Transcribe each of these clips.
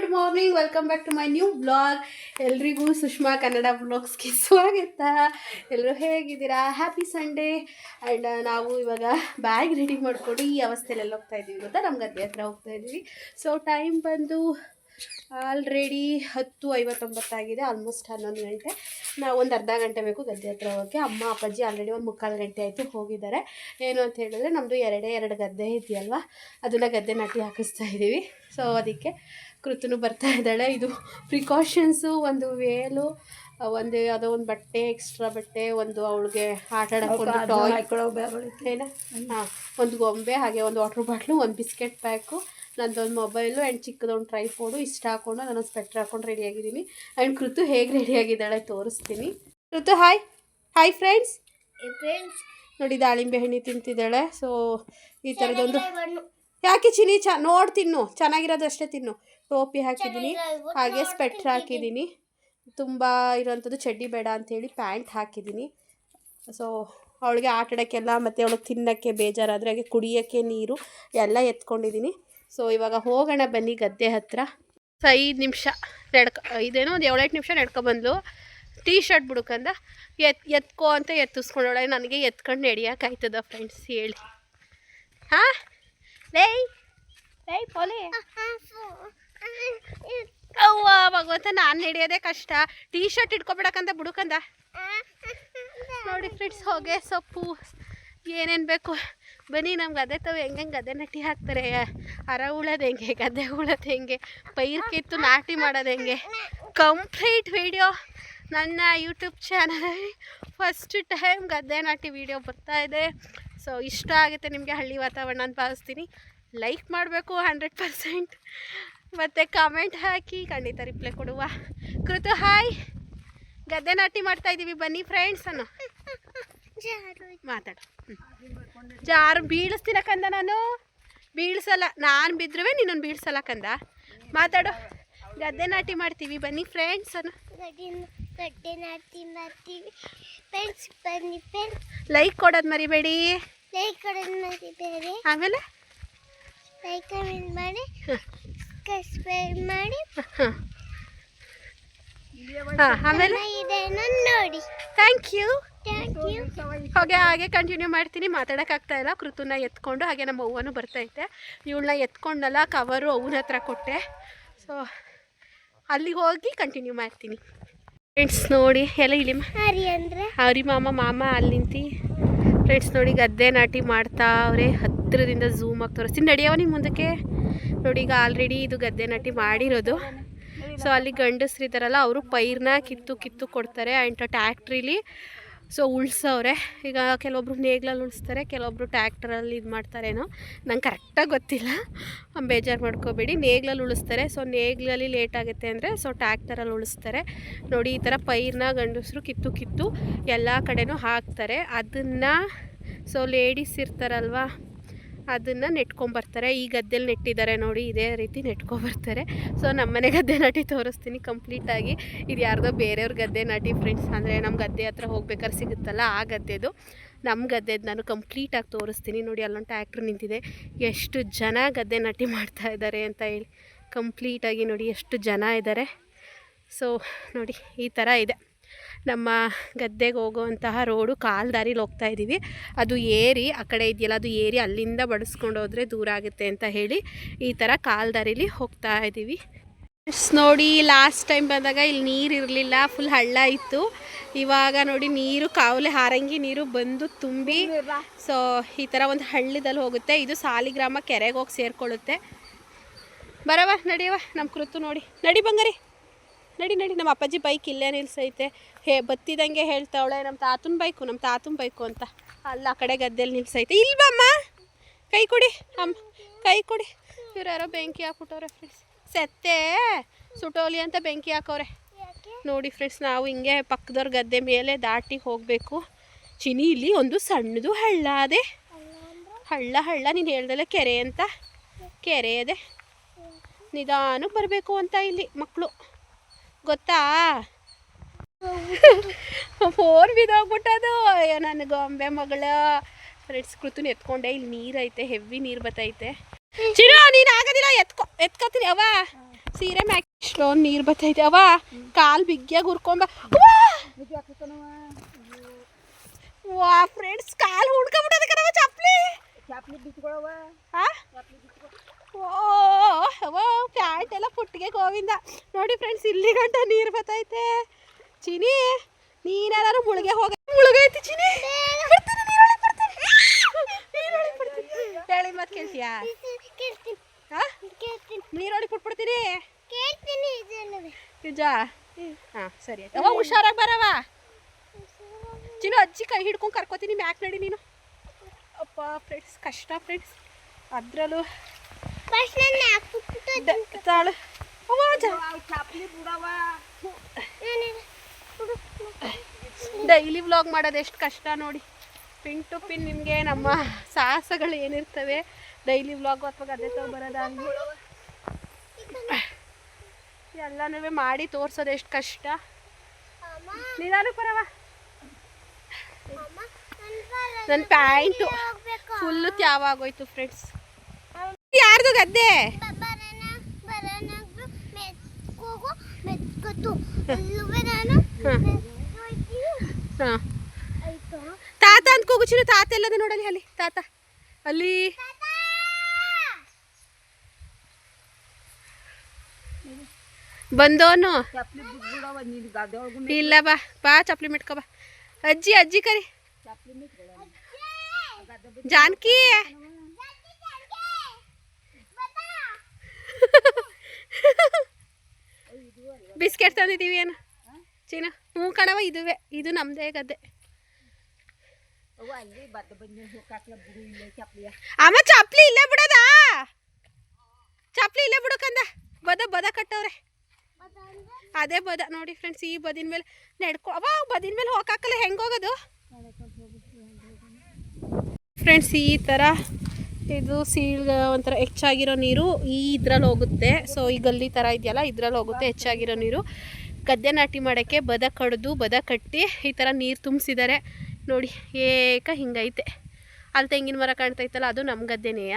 Good morning welcome back to my new blog ಎಲ್ರಿಗೂ ಸುಷ್ಮಾ ಕನ್ನಡ ಬ್ಲಾಗ್ಸ್ಗೆ ಸ್ವಾಗತ. ಎಲ್ಲರೂ ಹೇಗಿದ್ದೀರಾ? ಹ್ಯಾಪಿ ಸಂಡೇ ಆ್ಯಂಡ್ ನಾವು ಇವಾಗ ಬ್ಯಾಗ್ ರೆಡಿ ಮಾಡಿಕೊಂಡು ಈ ಅವಸ್ಥೆಯಲ್ಲಿ ಹೋಗ್ತಾ ಇದ್ದೀವಿ ಗೊತ್ತಾ? ನಮ್ಮ ಗದ್ದೆ ಹತ್ರ ಹೋಗ್ತಾ ಇದ್ದೀವಿ. ಸೊ ಟೈಮ್ ಬಂದು ಆಲ್ರೆಡಿ ಹತ್ತು ಐವತ್ತೊಂಬತ್ತಾಗಿದೆ. ಆಲ್ಮೋಸ್ಟ್ ಹನ್ನೊಂದು ಗಂಟೆ. ನಾವು ಒಂದು ಅರ್ಧ ಗಂಟೆ ಬೇಕು ಗದ್ದೆ ಹತ್ರ ಹೋಗೋಕ್ಕೆ. ಅಮ್ಮ, ಅಪ್ಪಾಜಿ ಆಲ್ರೆಡಿ ಒಂದು ಮುಕ್ಕಾಲು ಗಂಟೆ ಆಯಿತು ಹೋಗಿದ್ದಾರೆ. ಏನು ಅಂತ ಹೇಳಿದ್ರೆ ನಮ್ಮದು ಎರಡೇ ಎರಡು ಗದ್ದೆ ಇದೆಯಲ್ವ? ಅದನ್ನು ಗದ್ದೆ ನಟ್ಟಿ ಹಾಕಿಸ್ತಾ ಇದ್ದೀವಿ ಸೊ ಅದಕ್ಕೆ ಕೃತನು ಬರ್ತಾ ಇದ್ದಾಳೆ. ಇದು ಪ್ರಿಕಾಷನ್ಸು ಒಂದು ವೇಲು ಒಂದು ಯಾವುದೋ ಒಂದು ಬಟ್ಟೆ ಎಕ್ಸ್ಟ್ರಾ ಬಟ್ಟೆ ಒಂದು ಅವಳಿಗೆ ಆಟ ಆಡೋಕ್ಕೆ ಟಾಯ್ ಏನ? ಹಾಂ ಒಂದು ಗೊಂಬೆ ಹಾಗೆ ಒಂದು ವಾಟ್ರ್ ಬಾಟ್ಲು ಒಂದು ಬಿಸ್ಕೆಟ್ ಪ್ಯಾಕು ನಂದೊಂದು ಮೊಬೈಲು ಆ್ಯಂಡ್ ಚಿಕ್ಕದೊಂದು ಟ್ರೈಫೋಡು ಇಷ್ಟ ಹಾಕೊಂಡು ನಾನು ಸ್ವೆಟ್ರ್ ಹಾಕೊಂಡು ರೆಡಿಯಾಗಿದ್ದೀನಿ ಆ್ಯಂಡ್ ಕೃತು ಹೇಗೆ ರೆಡಿಯಾಗಿದ್ದಾಳೆ ತೋರಿಸ್ತೀನಿ. Kritu hi hi friends friends ನೋಡಿ ದಾಳಿಂಬೆ ಹಣ್ಣು ತಿಂತಿದ್ದಾಳೆ. ಸೊ ಈ ಥರದೊಂದು ಯಾಕೆ ಚಿನಿ ಚ ನೋಡಿ ತಿನ್ನು. ಚೆನ್ನಾಗಿರೋದು ಅಷ್ಟೇ ತಿನ್ನು. ಟೋಪಿ ಹಾಕಿದ್ದೀನಿ. ಹಾಗೆ ಸ್ಪೆಟ್ರ್ ಹಾಕಿದ್ದೀನಿ. ತುಂಬ ಇರೋವಂಥದ್ದು ಚಡ್ಡಿ ಬೇಡ ಅಂಥೇಳಿ ಪ್ಯಾಂಟ್ ಹಾಕಿದ್ದೀನಿ. ಸೊ ಅವಳಿಗೆ ಆಟ ಆಡೋಕ್ಕೆಲ್ಲ ಮತ್ತು ಅವಳಿಗೆ ತಿನ್ನೋಕ್ಕೆ ಬೇಜಾರಾದರೆ ಹಾಗೆ ಕುಡಿಯೋಕ್ಕೆ ನೀರು ಎಲ್ಲ ಎತ್ಕೊಂಡಿದ್ದೀನಿ. ಸೊ ಇವಾಗ ಹೋಗೋಣ ಬನ್ನಿ ಗದ್ದೆ ಹತ್ರ. ಸೊ ಐದು ನಿಮಿಷ ನಡ್ಕ ಇದೇನೋ ಒಂದು ಏಳೆಂಟು ನಿಮಿಷ ನಡ್ಕೊಬಂದ್ಲು ಟೀ ಶರ್ಟ್ ಬಿಡುಕಂದ. ಎತ್ ಎತ್ಕೋ ಅಂತ ಎತ್ತಿಸ್ಕೊಂಡೋಳೆ ನನಗೆ ಎತ್ಕೊಂಡು ನಡೆಯೋಕ್ಕಾಯ್ತದ ಫ್ರೆಂಡ್ಸ್ ಹೇಳಿ. ಹಾಂ? ಲೈ ಲೈ ಪೋಲೆ. ಅವ್ವ, ಭಗವಂತ, ನಾನು ನಡೆಯೋದೇ ಕಷ್ಟ. ಟೀ ಶರ್ಟ್ ಇಟ್ಕೊಬಿಡಕ್ಕಂತ ಬುಡುಕಂದ. ನೋಡಿ ಫ್ರೆಂಡ್ಸ್ ಹೊಗೆ, ಸೊಪ್ಪು, ಏನೇನು ಬೇಕು. ಬನ್ನಿ, ನಮ್ಗೆ ಅದೇ ತಾವು ಹೆಂಗೆ ಗದ್ದೆ ನಟ್ಟಿ ಹಾಕ್ತಾರೆ. ಅರ ಉಳೋದು ಹೆಂಗೆ, ಗದ್ದೆ ಉಳೋದು ಹೆಂಗೆ, ಪೈರು ಕಿತ್ತು ನಾಟಿ ಮಾಡೋದು ಹೆಂಗೆ. ಕಂಪ್ಲೀಟ್ ವಿಡಿಯೋ ನನ್ನ ಯೂಟ್ಯೂಬ್ ಚಾನಲಲ್ಲಿ ಫಸ್ಟ್ ಟೈಮ್ ಗದ್ದೆ ನಾಟಿ ವಿಡಿಯೋ ಬರ್ತಾ ಇದೆ. ಸೊ ಇಷ್ಟ ಆಗುತ್ತೆ ನಿಮಗೆ ಹಳ್ಳಿ ವಾತಾವರಣ ಅಂತ ಭಾವಿಸ್ತೀನಿ. ಲೈಕ್ ಮಾಡಬೇಕು ಹಂಡ್ರೆಡ್ ಪರ್ಸೆಂಟ್ ಮತ್ತು ಕಾಮೆಂಟ್ ಹಾಕಿ ಖಂಡಿತ ರಿಪ್ಲೈ ಕೊಡುವ. ಕೃತು ಹಾಯ್ ಗದ್ದೆ ನಾಟಿ ಮಾಡ್ತಾ ಇದ್ದೀವಿ ಬನ್ನಿ ಫ್ರೆಂಡ್ಸ್ ಅನ್ನು. ಮಾತಾಡು. ಜಾರು ಬೀಳಿಸ್ತೀನ ಕಂದ ನಾನು? ಬೀಳ್ಸಲ್ಲ ನಾನು ಬಿದ್ರೂ ನೀನೊಂದು ಬೀಳ್ಸಲ್ಲ ಕಂದ. ಮಾತಾಡು. ಗದ್ದೆ ನಾಟಿ ಮಾಡ್ತೀವಿ ಬನ್ನಿ ಫ್ರೆಂಡ್ಸ್ ಅನ್ನು. ಗದ್ದೆ ನಾಟಿ ಮಾಡ್ತೀವಿ. ಫ್ರೆಂಡ್ಸ್ ಬನ್ನಿ ಫ್ರೆಂಡ್ಸ್ ಲೈಕ್ ಕೊಡೋದು ಮರಿಬೇಡಿ. ಲೈಕ್ ಕೊಡೋದು ಮರಿಬೇಡಿ. ಆಮೇಲೆ? ಲೈಕ್ ಕಮೆಂಟ್ ಮಾಡಿ. ಸಬ್ಸ್ಕ್ರೈಬ್ ಮಾಡಿ. ಹಾಂ. ಆಮೇಲೆ? ನೋಡಿ. ಥ್ಯಾಂಕ್ ಯು ಹಾಗೆ ಹಾಗೆ ಕಂಟಿನ್ಯೂ ಮಾಡ್ತೀನಿ. ಮಾತಾಡೋಕ್ಕಾಗ್ತಾ ಇಲ್ಲ. ಕೃತುನ ಎತ್ಕೊಂಡು ಹಾಗೆ ನಮ್ಮ ಅವ್ವನೂ ಬರ್ತೈತೆ ಇವಳನ್ನ ಎತ್ಕೊಂಡಲ್ಲ ಕವರು ಅವನ ಹತ್ರ ಕೊಟ್ಟೆ. ಸೊ ಅಲ್ಲಿಗೆ ಹೋಗಿ ಕಂಟಿನ್ಯೂ ಮಾಡ್ತೀನಿ. ಫ್ರೆಂಡ್ಸ್ ನೋಡಿ ಎಲ್ಲ ಇಲ್ಲಿ ಅಂದ್ರೆ? ಹರಿ ಮಾಮ ಮಾಮ ಅಲ್ಲಿ ನಿಂತು. ಫ್ರೆಂಡ್ಸ್ ನೋಡಿ ಗದ್ದೆ ನಾಟಿ ಮಾಡ್ತಾ ಅವರೇ. ಹತ್ತಿರದಿಂದ ಝೂಮ್ ಆಗಿ ತೋರಿಸ್ತೀನಿ. ನಡೆಯವ ನಿಮ್ಮ ಮುಂದಕ್ಕೆ? ನೋಡಿ, ಈಗ ಆಲ್ರೆಡಿ ಇದು ಗದ್ದೆ ನಾಟಿ ಮಾಡಿರೋದು. ಸೊ ಅಲ್ಲಿ ಗಂಡಸ್ರು ಇದ್ದಾರಲ್ಲ, ಅವರು ಪೈರ್ನ ಕಿತ್ತು ಕಿತ್ತು ಕೊಡ್ತಾರೆ ಆ್ಯಂಡ್ ಟ್ಯಾಕ್ಟ್ರಿಲಿ ಸೊ ಉಳ್ಸವ್ರೆ. ಈಗ ಕೆಲವೊಬ್ರು ನೇಗ್ಲಲ್ಲಿ ಉಳಿಸ್ತಾರೆ, ಕೆಲವೊಬ್ರು ಟ್ಯಾಕ್ಟ್ರಲ್ಲಿ ಇದು ಮಾಡ್ತಾರೇನೋ. ನಂಗೆ ಕರೆಕ್ಟಾಗಿ ಗೊತ್ತಿಲ್ಲ. ಬೇಜಾರು ಮಾಡ್ಕೋಬೇಡಿ. ನೇಗ್ಲಲ್ಲಿ ಉಳಿಸ್ತಾರೆ ಸೊ ನೇಗ್ಲಲ್ಲಿ ಲೇಟ್ ಆಗುತ್ತೆ ಅಂದರೆ ಸೊ ಟ್ಯಾಕ್ಟರಲ್ಲಿ ಉಳಿಸ್ತಾರೆ. ನೋಡಿ, ಈ ಥರ ಪೈರ್ನ ಗಂಡಸರು ಕಿತ್ತು ಕಿತ್ತು ಎಲ್ಲ ಕಡೆನೂ ಹಾಕ್ತಾರೆ. ಅದನ್ನು ಸೊ ಲೇಡೀಸ್ ಇರ್ತಾರಲ್ವ ಅದನ್ನು ನೆಟ್ಕೊಂಬರ್ತಾರೆ. ಈ ಗದ್ದೆಲಿ ನೆಟ್ಟಿದ್ದಾರೆ ನೋಡಿ, ಇದೇ ರೀತಿ ನೆಟ್ಕೊಂಬರ್ತಾರೆ. ಸೊ ನಮ್ಮನೆ ಗದ್ದೆ ನಾಟಿ ತೋರಿಸ್ತೀನಿ ಕಂಪ್ಲೀಟಾಗಿ ಇದು ಯಾರ್ದೋ ಬೇರೆಯವ್ರ ಗದ್ದೆ ನಾಟಿ ಫ್ರೆಂಡ್ಸ್ ಅಂದರೆ ನಮ್ಮ ಗದ್ದೆ ಹತ್ರ ಹೋಗ್ಬೇಕಾದ್ರೆ ಸಿಗುತ್ತಲ್ಲ ಆ ಗದ್ದೆದು. ನಮ್ಮ ಗದ್ದೆದು ನಾನು ಕಂಪ್ಲೀಟಾಗಿ ತೋರಿಸ್ತೀನಿ. ನೋಡಿ, ಅಲ್ಲೊಂದು ಟ್ಯಾಕ್ಟ್ರ್ ನಿಂತಿದೆ. ಎಷ್ಟು ಜನ ಗದ್ದೆ ನಾಟಿ ಮಾಡ್ತಾ ಇದ್ದಾರೆ ಅಂತ ಹೇಳಿ. ಕಂಪ್ಲೀಟಾಗಿ ನೋಡಿ, ಎಷ್ಟು ಜನ ಇದ್ದಾರೆ ಸೊ ನೋಡಿ, ಈ ಥರ ಇದೆ. ನಮ್ಮ ಗದ್ದೆಗೆ ಹೋಗುವಂತಹ ರೋಡು ಕಾಲು ದಾರಿಲಿ ಹೋಗ್ತಾ ಇದ್ದೀವಿ. ಅದು ಏರಿ ಆ ಕಡೆ ಇದೆಯಲ್ಲ, ಅದು ಏರಿ ಅಲ್ಲಿಂದ ಬಡಿಸ್ಕೊಂಡು ಹೋದರೆ ದೂರ ಆಗುತ್ತೆ ಅಂತ ಹೇಳಿ ಈ ಥರ ಕಾಲು ದಾರಿಲಿ ಹೋಗ್ತಾ ಇದ್ದೀವಿ. ನೋಡಿ ಲಾಸ್ಟ್ ಟೈಮ್ ಬಂದಾಗ ಇಲ್ಲಿ ನೀರು ಇರಲಿಲ್ಲ ಫುಲ್ ಹಳ್ಳ ಇತ್ತು. ಇವಾಗ ನೋಡಿ, ನೀರು ಕಾವಲೆ ಹಾರಂಗಿ ನೀರು ಬಂದು ತುಂಬಿ ಸೊ ಈ ಥರ ಒಂದು ಹಳ್ಳಿದಲ್ಲಿ ಹೋಗುತ್ತೆ. ಇದು ಸಾಲಿಗ್ರಾಮ ಕೆರೆಗೆ ಹೋಗಿ ಸೇರಿಕೊಳ್ಳುತ್ತೆ. ಬರವ ನಡಿಯವ ನಮ್ಮ ಕೃತು ನೋಡಿ. ನಡಿ ಬಂಗಾರಿ. ನಡಿ ನಡಿ, ನಮ್ಮ ಅಪ್ಪಾಜಿ ಬೈಕ್ ಇಲ್ಲೇ ನಿಲ್ಸೈತೆ. ಹೇ, ಬತ್ತಿದಂಗೆ ಹೇಳ್ತಾವಳೆ ನಮ್ಮ ತಾತನ ಬೈಕು ನಮ್ಮ ತಾತನ ಬೈಕು ಅಂತ. ಅಲ್ಲ, ಆ ಕಡೆ ಗದ್ದೆಲಿ ನಿಲ್ಸೈತೆ. ಇಲ್ವಮ್ಮ? ಕೈ ಕೊಡಿ, ಅಮ್ಮ, ಕೈ ಕೊಡಿ. ಇವ್ರು ಯಾರೋ ಬೆಂಕಿ ಹಾಕ್ಬಿಟ್ಟವ್ರೆ ಫ್ರೆಂಡ್ಸ್ ಸೆತ್ತೆ, ಸುಟೋಲಿ ಅಂತ ಬೆಂಕಿ ಹಾಕವ್ರೆ. ನೋಡಿ ಫ್ರೆಂಡ್ಸ್ ನಾವು ಹಿಂಗೆ ಪಕ್ಕದವ್ರ ಗದ್ದೆ ಮೇಲೆ ದಾಟಿ ಹೋಗಬೇಕು. ಚಿನಿ ಇಲ್ಲಿ ಒಂದು ಸಣ್ಣದು ಹಳ್ಳ ಅದೇ. ಹಳ್ಳ ಹಳ್ಳ, ನೀನು ಹೇಳ್ದಲ್ಲ ಕೆರೆ ಅಂತ? ಕೆರೆ ಅದೇ. ನಿಧಾನಕ್ಕೆ ಬರಬೇಕು ಅಂತ ಇಲ್ಲಿ ಮಕ್ಕಳು ಗೊತ್ತಾ? ಫೋನ್ ಬಿದ್ದೋಗ್ಬಿಟ್ಟದು. ಅಯ್ಯೋ ನನ್ನ ಗೊಂಬೆ ಮಗಳ. ಫ್ರೆಂಡ್ಸ್ ಕೃತುನ ಎತ್ಕೊಂಡೆ. ಇಲ್ಲಿ ನೀರೈತೆ ಹೆವಿ ನೀರು ಬತ್ತೈತೆ. ಚಿರ ನೀನು ಆಗೋದಿಲ್ಲ ಎತ್ಕೊ ಎತ್ಕೋತೀನಿ. ಅವ ಸೀರೆ ಮ್ಯಾಕ್ ಇಷ್ಟೊಂದು ನೀರು ಬರ್ತೈತೆ ಅವ ಕಾಲು ಬಿಗ್ಗಿಯಾಗಿ ಹುರ್ಕೊಂಬ ವಾ ಫ್ರೆಂಡ್ಸ್ ಕಾಲು ಹುಡ್ಕೊಂಬಿಟ್ಟದ ಕಣವ ಚಪ್ಲಿ ಆ? ಓ ಓ ಪ್ಯಾಂಟ್ ಎಲ್ಲ ಪುಟ್ಟಿಗೆ ಗೋವಿಂದ. ನೋಡಿ ಫ್ರೆಂಡ್ಸ್ ಇಲ್ಲಿ ಗಂಟ ನೀರು ಬರ್ತೈತೆ ಚಿನಿ ನೀನಾರು ಮುಳುಗೆ ಹೋಗ ಮುಳುಗೈತಿ ಚಿನಿ ಹೇಳಿ ನೀರೊಳಗೆ ಬರ್ತೀನಿ. ನೀರೊಳಗೆ ಬರ್ತೀನಿ. ಹೇಳಿದ ಮಾತು ಕೇಳ್ತೀಯಾ? ನೀರೊಳಗೆ ಇದಲ್ಲವೇ ನಿಜ? ಹಾಂ, ಸರಿ ಆಯ್ತು. ಅವ ಹುಷಾರಾಗಿ ಬರವ? ಚಿನ್ನು ಅಜ್ಜಿ ಕೈ ಹಿಡ್ಕೊಂಡು ಕರ್ಕೋತೀನಿ, ಮ್ಯಾಕ್ ನಡಿ ನೀನು. ಅಪ್ಪ ಫ್ರೆಂಡ್ಸ್ ಕಷ್ಟ ಫ್ರೆಂಡ್ಸ್ ಅದರಲ್ಲೂ ಡೈಲಿ ವ್ಲಾಗ್ ಮಾಡೋದು ಎಷ್ಟು ಕಷ್ಟ ನೋಡಿ. ಪಿನ್ ಟು ಪಿನ್ ನಿಮಗೆ ನಮ್ಮ ಸಾಹಸಗಳು ಏನಿರ್ತವೆ. ಡೈಲಿ ವ್ಲಾಗು ಅಥವಾ ಗದ್ದೆ ತಗೊಬರೋದಾಗಲಿ ಎಲ್ಲನೂ ಮಾಡಿ ತೋರಿಸೋದು ಎಷ್ಟು ಕಷ್ಟ. ಅಮ್ಮ ನಿಧಾನ ಬರವ ನನ್ನ ಪ್ಯಾಂಟು ಫುಲ್ಲು ತ್ಯಾವಾಗೋಯ್ತು ಫ್ರೆಂಡ್ಸ್ ಹಾಂ. ಆಯ್ತಾ? ತಾತ ಅಂತ ಕೂಗುಚಿನ ತಾತ ಎಲ್ಲದ ನೋಡಲಿ ಅಲ್ಲಿ ತಾತ. ಅಲ್ಲಿ. ಬಂದೋನು. ಇಲ್ಲ ಬಾ ಬಾ ಚಪ್ಲಿ ಮಿಟ್ಕೋ ಬಾ. ಅಜ್ಜಿ ಅಜ್ಜಿ ಕರಿ. ಜಾನಕಿ! ಬಿಸ್ಕೆಟ್ ತಂದಿದ್ದೀವಿ ಏನು? ಚೀನ? ಹ್ಞೂ ಕಣವ ಇದುವೆ, ಇದು ನಮ್ಮದೇ ಗದ್ದೆ. ಅಮ್ಮ, ಚಪ್ಲಿ ಇಲ್ಲೇ ಬಿಡದ? ಚಪ್ಲಿ ಇಲ್ಲೇ ಬಿಡಕಂದ? ಬದ ಬದ ಕಟ್ಟವ್ರೆ. ಅದೇ ಬದ, ನೋಡಿ ಫ್ರೆಂಡ್ಸ್ ಈ ಬದಿನ ಮೇಲೆ ನಡ್ಕೊ ಅವ ಬದಿನ ಮೇಲೆ ಹೋಗಕ್ಕಲ್ಲ ಹೆಂಗೆ ಹೋಗೋದು? ಫ್ರೆಂಡ್ಸ್ ಈ ಥರ ಇದು ಸೀಳ್, ಒಂಥರ ಹೆಚ್ಚಾಗಿರೋ ನೀರು ಈ ಇದ್ರಲ್ಲಿ ಹೋಗುತ್ತೆ. ಸೊ ಈ ಗಲ್ಲಿ ಥರ ಇದೆಯಲ್ಲ, ಇದ್ರಲ್ಲಿ ಹೋಗುತ್ತೆ ಹೆಚ್ಚಾಗಿರೋ ನೀರು. ಗದ್ದೆ ನಾಟಿ ಮಾಡೋಕ್ಕೆ ಬದ ಕಡ್ದು, ಬದ ಕಟ್ಟಿ ಈ ಥರ ನೀರು ತುಂಬಿಸಿದ್ದಾರೆ ನೋಡಿ, ಏಕ ಹಿಂಗೈತೆ. ಅಲ್ಲಿ ತೆಂಗಿನ ಮರ ಕಾಣ್ತೈತಲ್ಲ ಅದು ನಮ್ಮ ಗದ್ದೆನೇಯ?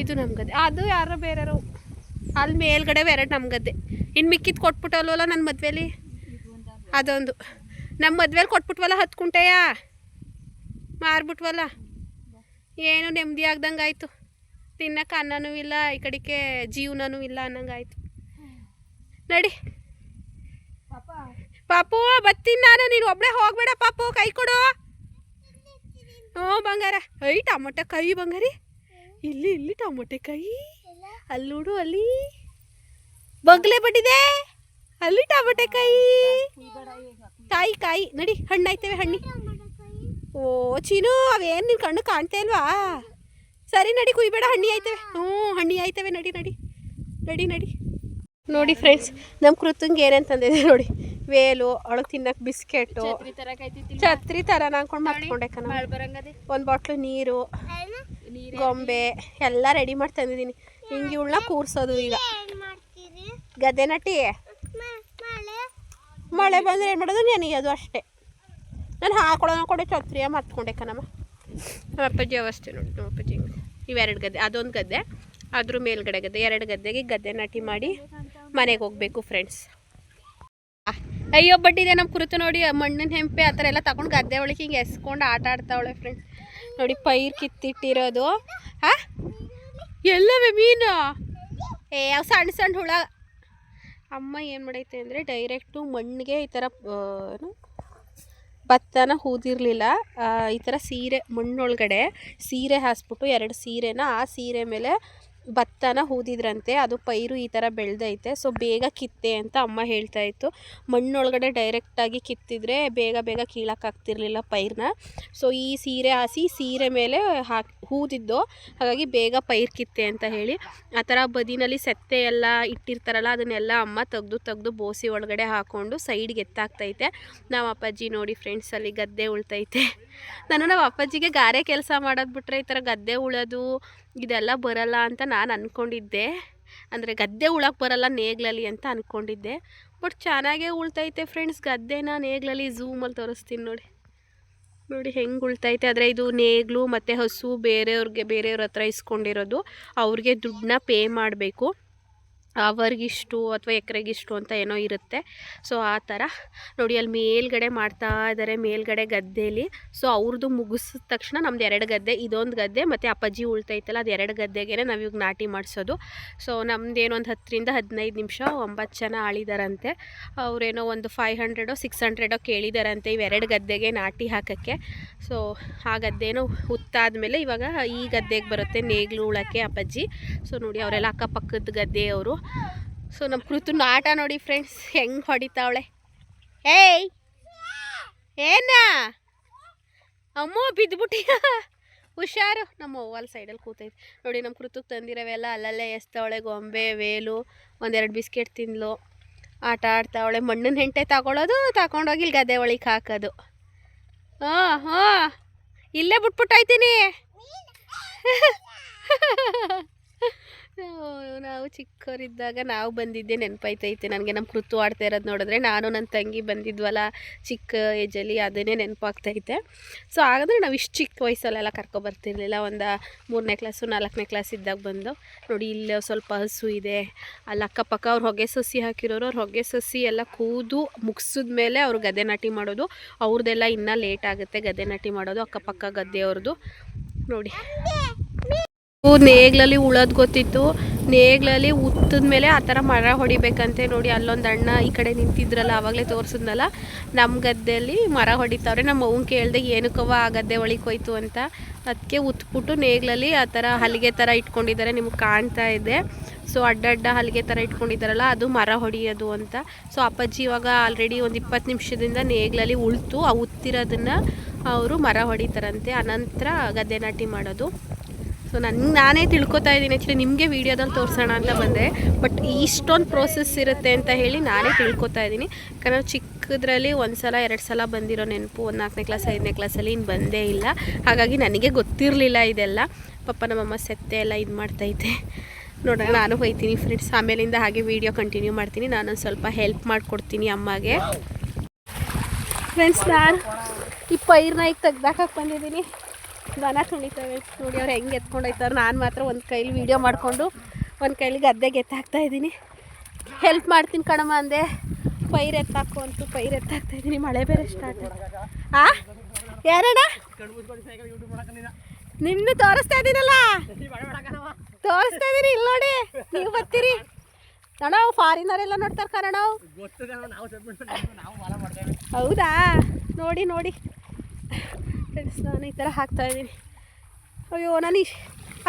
ಇದು ನಮ್ಮ ಗದ್ದೆ. ಅದು ಯಾರೋ ಬೇರೆಯವರು. ಅಲ್ಲಿ ಮೇಲ್ಗಡೆ ಎರಡು ನಮ್ಮ ಗದ್ದೆ. ಇನ್ನು ಮಿಕ್ಕಿದ್ದು ಕೊಟ್ಬಿಟ್ಟಲ್ವಲ್ಲ ನನ್ನ ಮದುವೆಲಿ? ಅದೊಂದು. ನಮ್ಮ ಮದುವೆಲಿ ಕೊಟ್ಬಿಟ್ವಲ್ಲ ಹತ್ತು ಕುಂಟೆಯಾ? ಮಾರ್ಬಿಟ್ವಲ್ಲ? ಏನು ನೆಮ್ಮದಿ ಆಗ್ದಂಗೆ ಆಯಿತು ತಿನ್ನಕ್ಕೆ ಅನ್ನನೂ ಇಲ್ಲ, ಈ ಕಡೆಗೆ ಜೀವನನೂ ಇಲ್ಲ ಅನ್ನಂಗೆ ಆಯಿತು ನಡಿ. ಪಾಪು, ಬತ್ತೀನಿ ನಾನು, ನೀನು ಒಬ್ಬಳೇ ಹೋಗ್ಬೇಡ ಪಾಪು, ಕೈ ಕೊಡು. ಹ್ಞೂ ಬಂಗಾರ. ಐ, ಟೊಮೊಟೊ ಕೈ ಬಂಗಾರಿ. ಇಲ್ಲಿ ಇಲ್ಲಿ ಟೊಮೊಟೊ ಕೈ. ಅಲ್ಲೂಡು ಅಲ್ಲಿ. ಬಗ್ಲೆ ಬಡ್ಡಿದೆ ಅಲ್ಲಿ ಟೊಮೊಟೊ ಕೈ. ಕಾಯಿ ಕಾಯಿ, ನಡಿ, ಹಣ್ಣಾಯ್ತೇವೆ, ಹಣ್ಣಿ. ಓ ಚೀನು ಅವೇನು ನಿನ್ನ ಕಣ್ಣು ಕಾಣ್ತಾ ಇಲ್ವಾ? ಸರಿ ನಡಿ ಕುಯ್ಬೇಡ ಹಣ್ಣಿ ಆಯ್ತವೆ. ಹ್ಞೂ ಹಣ್ಣಿ ಆಯ್ತವೆ. ನಡಿ ನಡಿ. ನಡಿ ನಡಿ. ನೋಡಿ ಫ್ರೆಂಡ್ಸ್ ನಮ್ಮ ಕೃತಂಗೆ ಏನಂತಂದಿದೆ ನೋಡಿ. ವೇಲು ಅವಳು ತಿನ್ನಕ್ಕೆ ಬಿಸ್ಕೆಟು. ಛತ್ರಿ ಥರ ಅನ್ಕೊಂಡು ಮಾಡ್ಕೊಂಡೆ ಕಣ. ಒಂದು ಬಾಟ್ಲು ನೀರು ಗೊಂಬೆ ಎಲ್ಲ ರೆಡಿ ಮಾಡಿ ತಂದಿದ್ದೀನಿ. ಹಿಂಗೆ ಇವಳನ್ನ ಕೂರ್ಸೋದು ಈಗ. ಗದ್ದೆ ನಟಿ ಮಳೆ? ಮಳೆ ಬಂದರೆ ಏನು ಮಾಡೋದು? ನೆನೆಯೋದು ಅಷ್ಟೇ. ನಾನು ಹಾಕೊಳ್ಳೋ ಕೊಡೆ ಛತ್ರಿಯ ಮತ್ಕೊಂಡೆ ಕಣಮ್ಮ. ನಮ್ಮ ಅಪ್ಪಾಜಿ ಅವಸ್ಥೆ ನೋಡಿ, ನಮ್ಮ ಅಪ್ಪಾಜಿ ಇವೆರಡು ಗದ್ದೆ, ಅದೊಂದು ಗದ್ದೆ, ಅದ್ರ ಮೇಲ್ಗಡೆ ಗದ್ದೆ. ಎರಡು ಗದ್ದೆಗೆ ಗದ್ದೆ ನಾಟಿ ಮಾಡಿ ಮನೆಗೆ ಹೋಗಬೇಕು ಫ್ರೆಂಡ್ಸ್ ಅಯ್ಯೋ ಬಟ್ಟಿದೆ ನಮ್ಮ ಕುರಿತು ನೋಡಿ ಮಣ್ಣಿನ ಹೆಂಪೆ, ಆ ಥರ ಎಲ್ಲ ತಗೊಂಡು ಗದ್ದೆ ಒಳಗೆ ಹಿಂಗೆ ಎಸ್ಕೊಂಡು ಆಟ ಆಡ್ತಾವಳೆ ಫ್ರೆಂಡ್ಸ್ ನೋಡಿ, ಪೈರ್ ಕಿತ್ತಿಟ್ಟಿರೋದು. ಹಾ ಎಲ್ಲವೇ ಮೀನು? ಏ, ಅವು ಸಣ್ಣ ಸಣ್ಣ ಹುಳ. ಅಮ್ಮ ಏನು ಮಾಡೈತೆ ಅಂದರೆ ಡೈರೆಕ್ಟು ಮಣ್ಣಿಗೆ ಈ ಥರ ಭತ್ತನ ಹೂದಿರಲಿಲ್ಲ. ಈ ಥರ ಸೀರೆ ಮಣ್ಣೊಳಗಡೆ ಸೀರೆ ಹಾಸ್ಬಿಟ್ಟು ಎರಡು ಸೀರೆನ ಆ ಸೀರೆ ಮೇಲೆ ಭತ್ತನ ಊದಿದ್ರಂತೆ ಅದು ಪೈರು ಈ ಥರ ಬೆಳೆದೈತೆ. ಸೊ ಬೇಗ ಕಿತ್ತೆ ಅಂತ ಅಮ್ಮ ಹೇಳ್ತಾ ಇತ್ತು. ಮಣ್ಣೊಳಗಡೆ ಡೈರೆಕ್ಟಾಗಿ ಕಿತ್ತಿದ್ರೆ ಬೇಗ ಬೇಗ ಕೀಳಕ್ಕಾಗ್ತಿರ್ಲಿಲ್ಲ ಪೈರನ್ನ ಸೊ ಈ ಸೀರೆ ಹಾಸಿ ಸೀರೆ ಮೇಲೆ ಹಾಕಿ, ಹೂದಿದ್ದು. ಹಾಗಾಗಿ ಬೇಗ ಪೈರು ಕಿತ್ತೆ ಅಂತ ಹೇಳಿ. ಆ ಥರ ಬದಿನಲ್ಲಿ ಸೆತ್ತೆ ಎಲ್ಲ ಇಟ್ಟಿರ್ತಾರಲ್ಲ, ಅದನ್ನೆಲ್ಲ ಅಮ್ಮ ತೆಗ್ದು ತೆಗೆದು ಬೋಸಿ ಒಳಗಡೆ ಹಾಕ್ಕೊಂಡು ಸೈಡ್ಗೆ ಎತ್ತಾಗ್ತೈತೆ. ನಾವು ಅಪ್ಪಾಜಿ ನೋಡಿ ಫ್ರೆಂಡ್ಸ್ ಅಲ್ಲಿ ಗದ್ದೆ ಉಳ್ತೈತೆ. ನಾನು ನಾವು ಅಪ್ಪಾಜಿಗೆ ಗಾರೆ ಕೆಲಸ ಮಾಡೋದು ಬಿಟ್ಟರೆ ಈ ಥರ ಗದ್ದೆ ಉಳೋದು ಇದೆಲ್ಲ ಬರಲ್ಲ ಅಂತ ನಾನು ಅಂದ್ಕೊಂಡಿದ್ದೆ ಅಂದರೆ ಗದ್ದೆ ಉಳಕ್ಕೆ ಬರಲ್ಲ ನೇಗ್ಲಲ್ಲಿ ಅಂತ ಅಂದ್ಕೊಂಡಿದ್ದೆ ಬಟ್ ಚೆನ್ನಾಗೇ ಉಳ್ತೈತೆ ಫ್ರೆಂಡ್ಸ್ ಗದ್ದೆನ ನೇಗ್ಲಲ್ಲಿ ಝೂಮಲ್ಲಿ ತೋರಿಸ್ತೀನಿ ನೋಡಿ. ನೋಡಿ ಹೆಂಗೆ ಉಳ್ತೈತೆ. ಆದರೆ ಇದು ನೇಗ್ಲು ಮತ್ತು ಹಸು ಬೇರೆಯವ್ರಿಗೆ ಬೇರೆಯವ್ರ ಹತ್ರ ಇಸ್ಕೊಂಡಿರೋದು. ಅವ್ರಿಗೆ ದುಡ್ಡನ್ನ ಪೇ ಮಾಡಬೇಕು. ಅವರಿಗಿಷ್ಟು ಅಥವಾ ಎಕರೆಗಿಷ್ಟು ಅಂತ ಏನೋ ಇರುತ್ತೆ. ಸೊ, ಆ ಥರ. ನೋಡಿ, ಅಲ್ಲಿ ಮೇಲ್ಗಡೆ ಮಾಡ್ತಾ ಇದ್ದಾರೆ ಮೇಲ್ಗಡೆ ಗದ್ದೆಯಲ್ಲಿ ಸೊ ಅವ್ರದ್ದು ಮುಗಿಸಿದ ತಕ್ಷಣ ನಮ್ದು ಎರಡು ಗದ್ದೆ, ಇದೊಂದು ಗದ್ದೆ ಮತ್ತು ಅಪ್ಪಾಜಿ ಉಳ್ತೈತಲ್ಲ, ಅದು ಎರಡು ಗದ್ದೆಗೆ ನಾವು ಇವಾಗ ನಾಟಿ ಮಾಡಿಸೋದು. ಸೊ, ನಮ್ದೇನೋ ಒಂದು ಹತ್ತರಿಂದ ಹದಿನೈದು ನಿಮಿಷ ಒಂಬತ್ತು ಜನ ಆಳಿದಾರಂತೆ. ಅವರೇನೋ ಒಂದು ಫೈವ್ ಹಂಡ್ರೆಡೋ ಸಿಕ್ಸ್ ಹಂಡ್ರೆಡೋ ಕೇಳಿದಾರಂತೆ ಇವೆರಡು ಗದ್ದೆಗೆ ನಾಟಿ ಹಾಕೋಕ್ಕೆ. ಸೊ, ಆ ಗದ್ದೇನೋ ಹುತ್ತಾದ ಮೇಲೆ ಇವಾಗ ಈ ಗದ್ದೆಗೆ ಬರುತ್ತೆ, ನೇಗ್ಲು, ಉಳಕ್ಕೆ ಅಪ್ಪಾಜಿ. ಸೊ, ನೋಡಿ, ಅವರೆಲ್ಲ ಅಕ್ಕಪಕ್ಕದ ಗದ್ದೆಯವರು. ಸೊ ನಮ್ಮ ಕೃತು ಆಟ ನೋಡಿ ಫ್ರೆಂಡ್ಸ್ ಹೆಂಗೆ ಹೊಡಿತಾವಳೆ? ಏಯ್! ಏನ? ಅಮ್ಮ ಬಿದ್ದುಬಿಟ್ಟಿಯ ಹುಷಾರು. ನಮ್ಮ ಓವಲ್ ಸೈಡಲ್ಲಿ ಕೂತೈತೆ. ನೋಡಿ ನಮ್ಮ ಕೃತಕ್ಕೆ ತಂದಿರೋವೆಲ್ಲ ಅಲ್ಲಲ್ಲೇ ಎಸ್ತಾವಳೆ, ಗೊಂಬೆ, ವೇಲು, ಒಂದೆರಡು ಬಿಸ್ಕೆಟ್ ತಿನ್ಲು. ಆಟ ಆಡ್ತಾವಳೆ. ಮಣ್ಣಿನ ಹೆಂಟೆ ತಗೊಳ್ಳೋದು ತಗೊಂಡೋಗಿ ಇಲ್ಲಿ ಗದ್ದೆ ಒಳಗೆ ಹಾಕೋದು. ಹಾಂ ಹಾಂ. ಇಲ್ಲೇ ಬಿಟ್ಬಿಟ್ಟೋಯ್ತೀನಿ. ನಾವು ಚಿಕ್ಕವರಿದ್ದಾಗ ನಾವು ಬಂದಿದ್ದೆ ನೆನಪಾಯ್ತೈತೆ ನನಗೆ ನಮ್ಮ ಕೃತು ಆಡ್ತಾ ಇರೋದು ನೋಡಿದ್ರೆ ನಾನು ನನ್ನ ತಂಗಿ ಬಂದಿದ್ವಲ್ಲ ಚಿಕ್ಕ ಏಜಲ್ಲಿ ಅದನ್ನೇ ನೆನಪಾಗ್ತೈತೆ. ಸೊ ಹಾಗಾದರೆ ನಾವು ಇಷ್ಟು ಚಿಕ್ಕ ವಯಸ್ಸಲ್ಲೆಲ್ಲ ಕರ್ಕೊಬರ್ತಿರ್ಲಿಲ್ಲ. ಒಂದು ಮೂರನೇ ಕ್ಲಾಸು, ನಾಲ್ಕನೇ ಕ್ಲಾಸ್ ಇದ್ದಾಗ ಬಂದು, ನೋಡಿ ಇಲ್ಲಿ ಸ್ವಲ್ಪ ಹಸು ಇದೆ. ಅಲ್ಲಿ ಅಕ್ಕಪಕ್ಕ ಅವ್ರು ಹೊಗೆ ಸಸಿ ಹಾಕಿರೋರು, ಅವ್ರು ಹೊಗೆ ಸಸಿ ಎಲ್ಲ ಕೂದು ಮುಗಿಸಿದ ಮೇಲೆ ಅವ್ರು ಗದೆ ನಾಟಿ ಮಾಡೋದು. ಅವ್ರದ್ದೆಲ್ಲ ಇನ್ನೂ ಲೇಟ್ ಆಗುತ್ತೆ ಗದೆ ನಾಟಿ ಮಾಡೋದು, ಅಕ್ಕಪಕ್ಕ ಗದ್ದೆಯವ್ರದ್ದು ನೋಡಿ. ನೇಗ್ಲಲ್ಲಿ ಉಳೋದು ಗೊತ್ತಿತ್ತು. ನೇಗ್ಲಲ್ಲಿ ಉತ್ತದ ಮೇಲೆ ಆ ಥರ ಮರ ಹೊಡಿಬೇಕಂತೆ ನೋಡಿ, ಅಲ್ಲೊಂದು ಅಣ್ಣ ಈ ಕಡೆ ನಿಂತಿದ್ರಲ್ಲ ಆವಾಗಲೇ ತೋರಿಸಿದ್ನಲ್ಲ ನಮ್ಮ ಗದ್ದೆಯಲ್ಲಿ ಮರ ಹೊಡಿತಾವ್ರೆ. ನಮ್ಮ ಅವ್ನ ಕೇಳ್ದೆ ಏನಕ್ಕವ ಆ ಗದ್ದೆ ಹೋಯ್ತು? ಅಂತ. ಅದಕ್ಕೆ ಉತ್ಬಿಟ್ಟು ನೇಗ್ಲಲ್ಲಿ ಆ ಥರ ಹಲಿಗೆ ಥರ ಇಟ್ಕೊಂಡಿದ್ದಾರೆ, ನಿಮ್ಗೆ ಕಾಣ್ತಾ ಇದೆ. ಸೊ ಅಡ್ಡಡ್ಡ ಹಲಿಗೆ ಥರ ಇಟ್ಕೊಂಡಿದ್ದಾರಲ್ಲ, ಅದು ಮರ ಹೊಡಿಯೋದು ಅಂತ. ಸೊ, ಅಪ್ಪಾಜಿ ಇವಾಗ ಆಲ್ರೆಡಿ ಒಂದು ಇಪ್ಪತ್ತು ನಿಮಿಷದಿಂದ ನೇಗ್ಲಲ್ಲಿ ಉಳ್ತು, ಆ ಉತ್ತಿರೋದನ್ನ ಅವರು ಮರ ಹೊಡಿತಾರಂತೆ. ಅನಂತರ ಗದ್ದೆ ನಾಟಿ ಮಾಡೋದು. ಸೊ ನನಗೆ ನಾನೇ ತಿಳ್ಕೊತಾ ಇದ್ದೀನಿ. ಆ್ಯಕ್ಚುಲಿ ನಿಮಗೆ ವೀಡಿಯೋದಲ್ಲಿ ತೋರಿಸೋಣ ಅಂತ ಬಂದೆ. ಬಟ್ ಇಷ್ಟೊಂದು ಪ್ರೋಸೆಸ್ ಇರುತ್ತೆ ಅಂತ ಹೇಳಿ ನಾನೇ ತಿಳ್ಕೊತಾ ಇದ್ದೀನಿ. ಯಾಕಂದರೆ ಚಿಕ್ಕದ್ರಲ್ಲಿ ಒಂದು ಸಲ ಎರಡು ಸಲ ಬಂದಿರೋ ನೆನಪು ಒಂದು ನಾಲ್ಕನೇ ಕ್ಲಾಸ್ ಐದನೇ ಕ್ಲಾಸಲ್ಲಿ ಇನ್ನು ಬಂದೇ ಇಲ್ಲ. ಹಾಗಾಗಿ ನನಗೆ ಗೊತ್ತಿರಲಿಲ್ಲ ಇದೆಲ್ಲ. ಪಪ್ಪ ನಮ್ಮಮ್ಮ ಸೆತ್ತೆ ಎಲ್ಲ ಇದು ಮಾಡ್ತೈತೆ ನೋಡೋಣ, ನಾನು ಹೋಯ್ತೀನಿ ಫ್ರೆಂಡ್ಸ್ ಆಮೇಲಿಂದ ಹಾಗೆ ವೀಡಿಯೋ ಕಂಟಿನ್ಯೂ ಮಾಡ್ತೀನಿ. ನಾನೊಂದು ಸ್ವಲ್ಪ ಹೆಲ್ಪ್ ಮಾಡಿಕೊಡ್ತೀನಿ ಅಮ್ಮಗೆ. ಫ್ರೆಂಡ್ಸ್ ನಾನು ಈ ಪೈರ್ನ ಈಗ ತೆಗ್ದಾಕಕ್ಕೆ ಬಂದಿದ್ದೀನಿ. ದನ ತುಳಿತವೆ ನೋಡಿ ಅವ್ರು ಹೆಂಗೆ ಎತ್ಕೊಂಡೋಯ್ತಾರೆ ನಾನು ಮಾತ್ರ ಒಂದು ಕೈಲಿ ವೀಡಿಯೋ ಮಾಡಿಕೊಂಡು ಒಂದು ಕೈಲಿ ಗದ್ದೆಗೆ ಎತ್ತಾಕ್ತಾ ಇದ್ದೀನಿ. ಹೆಲ್ಪ್ ಮಾಡ್ತೀನಿ ಕಣಮ್ಮ ಅಂದೆ. ಪೈರ್ ಎತ್ತಾಕು ಅಂತೂ ಪೈರ್ ಎತ್ತಾಕ್ತಾ ಇದ್ದೀನಿ ಮಳೆ ಬೇರೆ ಸ್ಟಾರ್ಟ್ ಆ? ಯಾರಣ್ಣ? ನಿನ್ನ ತೋರಿಸ್ತಾ ಇದ್ದೀನಲ್ಲ? ತೋರಿಸ್ತಾ ಇದ್ದೀನಿ ಇಲ್ಲಿ ನೋಡಿ. ನೀವು ಬರ್ತೀರಿ. ಅಣ್ಣ ಫಾರಿನರೆಲ್ಲ ನೋಡ್ತಾರೆ ಕಣ ಹೌದಾ? ನೋಡಿ ನೋಡಿ. ಫ್ರೆಂಡ್ಸ್ ನಾನು ಈ ಥರ ಹಾಕ್ತಾ ಇದ್ದೀನಿ. ಅಯ್ಯೋ, ನಾನು